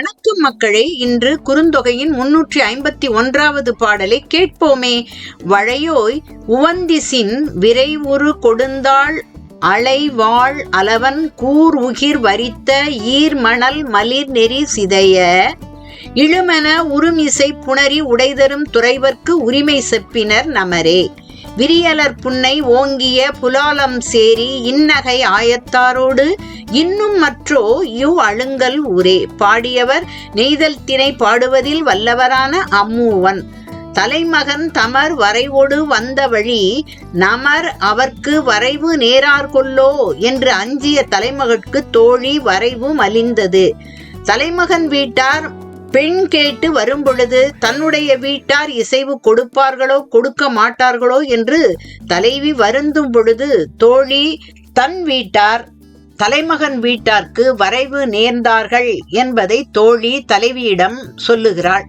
வணக்கம் மக்களே இன்று குறுந்தொகையின் முன்னூற்றி ஐம்பத்தி ஒன்றாவது பாடலை கேட்போமே. வழையோய் உவந்திசின் விரைவுறு கொடுந்தாள் அலைவாள் அலவன் கூர் உகிர் வரித்த ஈர்மணல் மலிர் நெறி சிதைய. இழுமென உருமிசை புணரி உடைதரும் துறைவர்க்கு உரிமை செப்பினர் நமரே. விரியலர் புன்னை ஓங்கிய புலாலம் சேரி இன்னகை ஆயத்தாரோடு இன்னும் மற்றோ யு அழுங்கல் ஊரே. பாடியவர் நெய்தல் திணை பாடுவதில் வல்லவரான அம்மூவன். தலைமகன் தமர் வரைவோடு வந்த வழி நமர் அவர்க்கு வரைவு நேரார் கொல்லோ என்று அஞ்சிய தலைமகற்கு தோழி வரைவு மலிந்தது. தலைமகன் வீட்டார் பெண் கேட்டு வரும்பொழுது தன்னுடைய வீட்டார் இசைவு கொடுப்பார்களோ கொடுக்க மாட்டார்களோ என்று தலைவி வருந்தும் பொழுது தோழி தன் வீட்டார் தலைமகன் வீட்டார்க்கு வரைவு நேர்ந்தார்கள் என்பதை தோழி தலைவியிடம் சொல்லுகிறாள்.